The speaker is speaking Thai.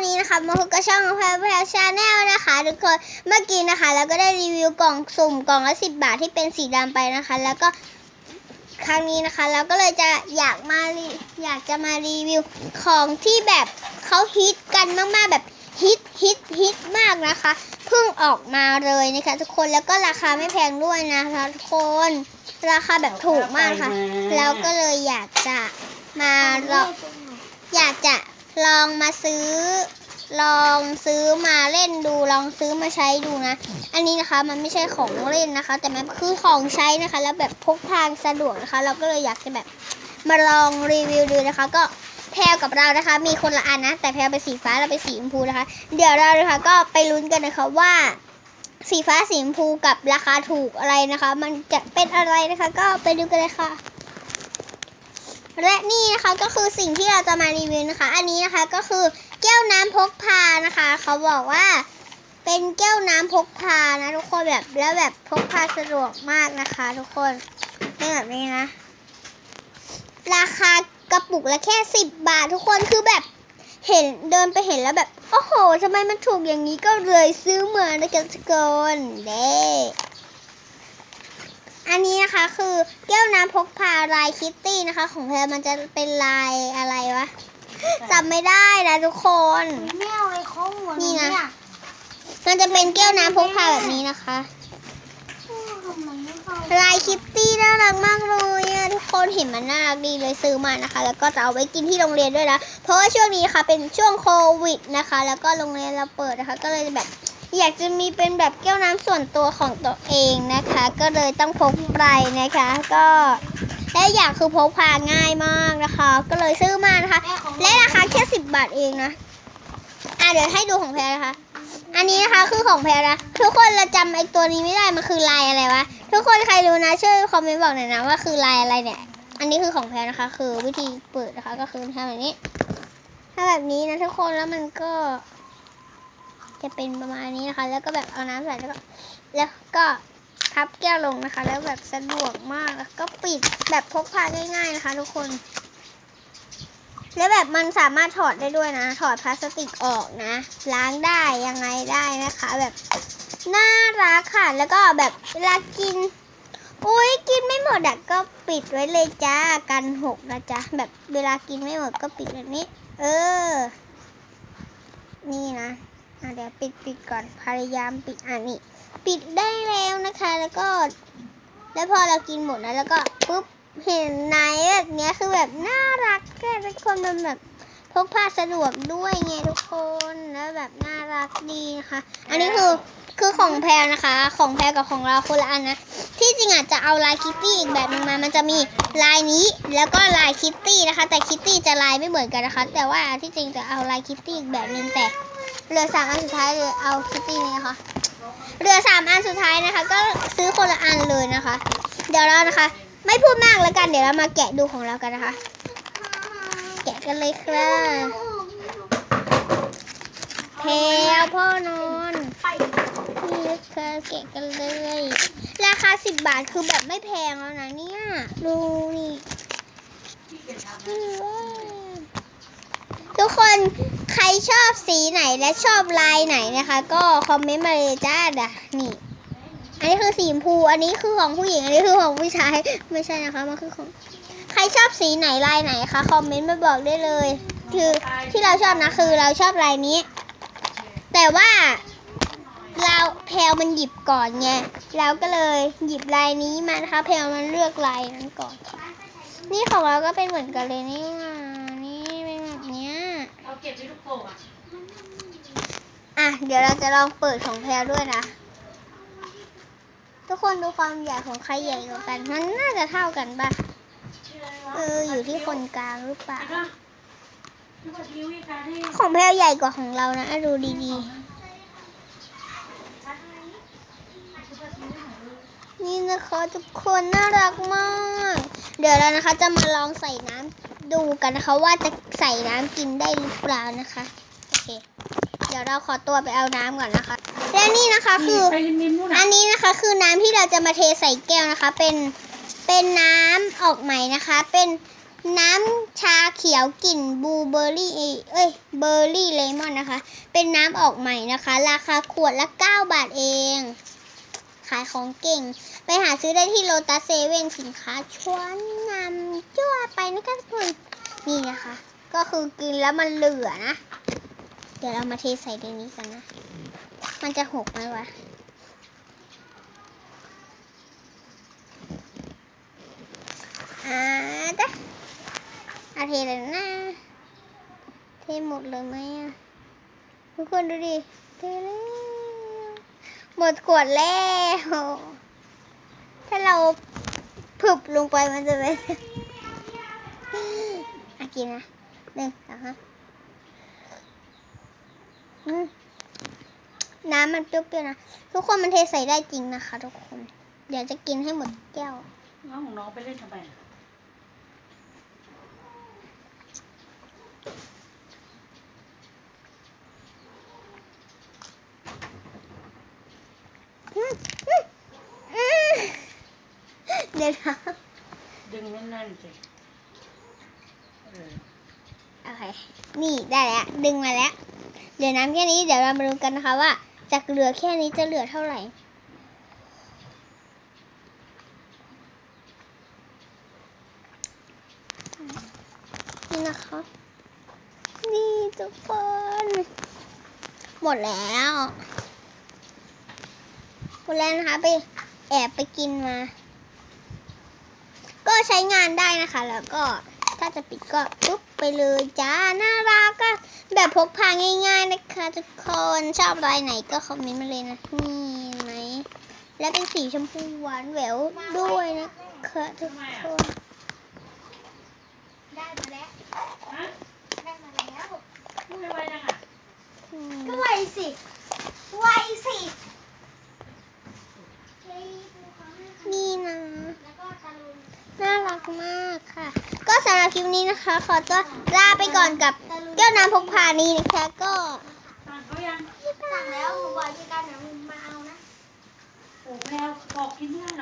วันนี้นะคะมาพบกับช่องแพรแพรชาแนลนะคะทุกคนเมื่อกี้นะคะเราก็ได้รีวิวกล่องสุ่มกล่องละสิบบาทที่เป็นสีดำไปนะคะ แล้วก็ครั้งนี้นะคะ เราก็เลยจะอยากมาอยากจะมารีวิวของที่แบบเขาฮิตกันมากๆแบบฮิตฮิตฮิตมากนะคะเพิ่งออกมาเลยนะคะทุกคนแล้วก็ราคาไม่แพงด้วยนะคะทุกคนราคาแบบถูกมากค่ะแล้วก็เลยอยากจะมาลองอยากจะ ลองมาซื้อ ลองซื้อมาเล่นดู ลองซื้อมาใช้ดูนะ อันนี้นะคะมันไม่ใช่ของเล่นนะคะ แต่มันคือของใช้นะคะ แล้วแบบพกพาสะดวกนะคะ เราก็เลยอยากจะแบบมาลองรีวิวดูนะคะ ก็แพลกับเรานะคะ มีคนละอันนะ แต่แพลเป็นสีฟ้าเราเป็นสีชมพูนะคะ เดี๋ยวเรานะคะก็ไปลุ้นกันนะคะว่าสีฟ้าสีชมพูกับราคาถูกอะไรนะคะ มันจะเป็นอะไรนะคะ ก็ไปดูกันเลยค่ะ และนี่นะคะก็คือสิ่งที่เราจะมารีวิวนะคะ อันนี้นะคะก็คือแก้วน้ำพกพานะคะ เขาบอกว่าเป็นแก้วน้ำพกพานะทุกคนแบบแล้วแบบพกพาสะดวกมากนะคะ ทุกคนนี่แบบนี้นะ ราคากระปุกละแค่สิบบาท ทุกคนคือแบบเห็นเดินไปเห็นแล้วแบบ โอ้โหทำไมมันถูกอย่างนี้ก็เลยซื้อมานะกันทุกคนเด้อ นนี้นะคะคือแก้วน้ำพกพาลายคิตตี้นะคะ ของเธอมันจะเป็นลายอะไรวะจำไม่ได้นะทุกคน ไม่เอาเลยเขาหัวนี่นะ มันจะเป็นแก้วน้ำพกพาแบบนี้นะคะ ลายคิตตี้น่ารักมากเลยอะทุกคนเห็นมันน่ารักดีเลยซื้อมานะคะ แล้วก็จะเอาไว้กินที่โรงเรียนด้วยนะ เพราะว่าช่วงนี้ค่ะเป็นช่วงโควิดนะคะ แล้วก็โรงเรียนเราเปิดนะคะ ก็เลยแบบ อยากจะมีเป็นแบบแก้วน้ำส่วนตัวของตัวเองนะคะ ก็เลยต้องพกไปนะคะ ก็และอยางคือพกพาง่ายมากนะคะ ก็เลยซื้อมานะคะ และราคาแค่สิบบาทเองนะอะเดี๋ยวให้ดูของแพรนะคะ อันนี้นะคะคือของแพรนะทุกคนเราจำไอ้ตัวนี้ไม่ได้มันคือลายอะไรวะทุกคนใครรู้นะช่วยคอมเมนต์บอกหน่อยนะว่าคือลายอะไรเนี่ยอันนี้คือของแพรนะคะ คือวิธีเปิดนะคะก็คือทำแบบนี้ทำแบบนี้นะทุกคนแล้วมันก็ จะเป็นประมาณนี้นะคะ แล้วก็แบบเอาน้ำใส่แล้วก็แล้วก็พับแก้วลงนะคะ แล้วแบบสะดวกมากแล้วก็ปิดแบบพกพาง่าย ๆนะคะ ทุกคน แล้วแบบมันสามารถถอดได้ด้วยนะ ถอดพลาสติกออกนะ ล้างได้ยังไงได้นะคะ แบบน่ารักค่ะ แล้วก็แบบเวลากินอุ้ยกินไม่หมดอะก็ปิดไว้เลยจ้ากันหกนะจ๊ะแบบเวลากินไม่หมดก็ปิดแบบนี้ เออ นี่นะอะ เดี๋ยวปิดปิดก่อนพยายามปิดอะนี่ปิดได้แล้วนะคะ แล้วก็ แล้วพอเรากินหมดนะแล้วก็ปุ๊บเห็นไนแบบเนี้ยคือแบบน่ารักแค่ทุกคนมันแบบพกพาสะดวกด้วยไงทุกคนแล้วแบบน่ารักดีนะคะ อันนี้คือคือของแพรนะคะ ของแพรกับของเราคนละอันนะ ที่จริงอาจจะเอาลายคิตตี้อีกแบบหนึงมา มันจะมีลายนี้แล้วก็ลายคิตตี้นะคะ แต่คิตตี้จะลายไม่เหมือนกันนะคะ แต่ว่าที่จริงจะเอาลายคิตตี้อีกแบบนึงแต่ เหลือสามอันสุดท้ายเลยเอาคิตตี้นี้นะคะเหลือสามอันสุดท้ายนะคะ ก็ซื้อคนละอันเลยนะคะ เดี๋ยวเรานะคะ ไม่พูดมากแล้วกันเดี๋ยวเรามาแกะดูของเรากันนะคะ แกะกันเลยครับแพลวพ่อนอนนี่ค่ะแกะกันเลย ราคาสิบบาทคือแบบไม่แพงแล้วนะเนี่ย ดูนี่ ทุกคนใครชอบสีไหนและชอบลายไหนนะคะ ก็คอมเมนต์มาเลยจ้าด่ะนี่ อันนี้คือสีชมพู อันนี้คือของผู้หญิง อันนี้คือของผู้ชาย ไม่ใช่นะคะ มันคือของ ใครชอบสีไหนลายไหนคะคอมเมนต์มาบอกได้เลย คือที่เราชอบนะคือเราชอบลายนี้ แต่ว่าเราแพลวมันหยิบก่อนไงเราก็เลยหยิบลายนี้มานะคะ แพลวมันเลือกลายนั้นก่อนค่ะ นี่ของเราก็เป็นเหมือนกันเลยนี่ว่านี่เป็นแบบเนี้ย เอาเก็บไว้ลูกโป่งอะอะ เดี๋ยวเราจะลองเปิดของแพลวด้วยนะ ทุกคนดูความใหญ่ของใครใหญ่กว่ากัน มันน่าจะเท่ากันป่ะเออ อยู่ที่คนกลางหรือเปล่าเห็นปะลูกกระทิ้วอีกการที่ของแพลวใหญ่กว่าของเรานะอะดูดีๆ นี่นะคะทุกคนน่ารักมาก เดี๋ยวเรานะคะจะมาลองใส่น้ำ ดูกันนะคะว่าจะใส่น้ำกินได้หรือเปล่านะคะ โอเค เดี๋ยวเราขอตัวไปเอาน้ำก่อนนะคะ และนี่นะคะคือไปริมๆนู่นอัน่ะนนี้นะคะคือน้ำที่เราจะมาเทใส่แก้วนะคะ เป็นเป็นน้ำออกใหม่นะคะ เป็นน้ำชาเขียวกลิ่นบลูเบอร์รี่เอ้ยเบอร์รี่เลมอนนะคะ เป็นน้ำออกใหม่นะคะ ราคาขวดละ 9 บาทเอง ขายของเก่ง ไปหาซื้อได้ที่โลตัสเซเว่นสินค้าชวนนำจั่วไปนะคะทุกคนนี่นะคะ ก็คือกินแล้วมันเหลือนะ เดี๋ยวเรามาเทใส่ในนี้กันนะ มันจะหกไหมวะอ่าจ้ะอาเทเลยนะ เทหมดเลยไหมอะทุกคนดูดิ เทแล้ว หมดขวดแล้ว ถ้าเราผึบลงไปมันจะเป็นอากินนะหนึ่งสองสามอืมน้ำมันเปรี้ยวๆนะ ทุกคนมันเทใส่ได้จริงนะคะ ทุกคน เดี๋ยวจะกินให้หมดแก้ว น้องของน้องไปเล่นทำไมอะ อืมอืมอืมเดี๋ยว นะดึงแน่นๆสิเออโอเค นี่ได้แล้ว ดึงมาแล้วเดี๋ยวน้ำแค่นี้ เดี๋ยวเรามาดูกันนะคะว่า จากเหลือแค่นี้จะเหลือเท่าไหร่ นี่นะคะ นี่ทุกคน หมดแล้ว หมดแล้วนะคะไปแอบไปกินมา ใช้งานได้นะคะ แล้วก็ถ้าจะปิดก็ปุ๊บไปเลยจ้า น่ารักก็แบบพกพาง่ายๆนะคะทุกคนชอบรายไหนก็คอมเมนต์มาเลยนะ นี่ไหม และเป็นสีชมพูหวานแหววด้วยนะคะทุกคน กมากค่ะ ก็สำหรับคลิปนี้นะคะ ขอตัวลาไปก่อนกับเจ้าน้ำพกพานี้นะคะ ก็สั่งแล้วบอกที่การนะมาเอานะโอ้แมวบอกกินเพื่อนหร